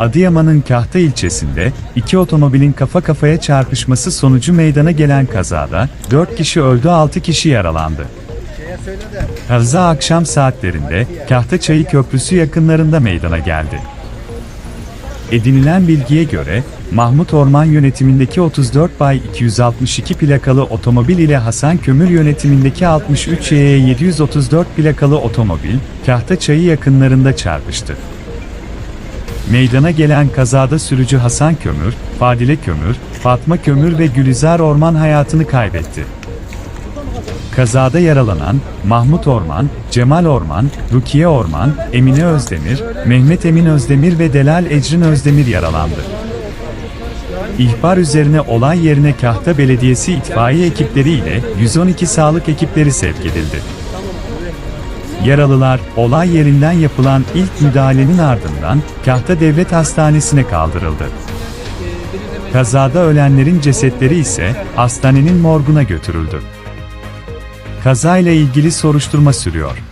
Adıyaman'ın Kahta ilçesinde iki otomobilin kafa kafaya çarpışması sonucu meydana gelen kazada 4 kişi öldü 6 kişi yaralandı. Kaza akşam saatlerinde Kahta Çayı Köprüsü yakınlarında meydana geldi. Edinilen bilgiye göre, Mahmut Orman yönetimindeki 34 bay 262 plakalı otomobil ile Hasan Kömür yönetimindeki 63 YE 734 plakalı otomobil, Kahta Çayı yakınlarında çarpıştı. Meydana gelen kazada sürücü Hasan Kömür, Fadile Kömür, Fatma Kömür ve Gülizar Orman hayatını kaybetti. Kazada yaralanan Mahmut Orman, Cemal Orman, Rukiye Orman, Emine Özdemir, Mehmet Emin Özdemir ve Delal Ecrin Özdemir yaralandı. İhbar üzerine olay yerine Kahta Belediyesi itfaiye ekipleri ile 112 sağlık ekipleri sevk edildi. Yaralılar, olay yerinden yapılan ilk müdahalenin ardından Kahta Devlet Hastanesi'ne kaldırıldı. Kazada ölenlerin cesetleri ise hastanenin morguna götürüldü. Kazayla ilgili soruşturma sürüyor.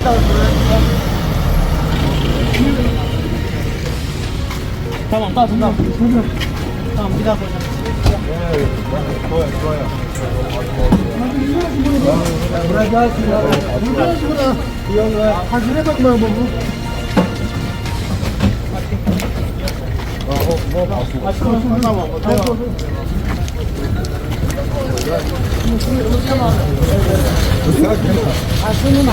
Tamam Tamam kalsın tamam. Tamam bir daha koyacağım. Evet, koy, koy. Bırakacağız ya. Bırakacağız bunu. Yol ver. Hazine bakma bu. Aç olsun tamam. Aç olsun. Aslında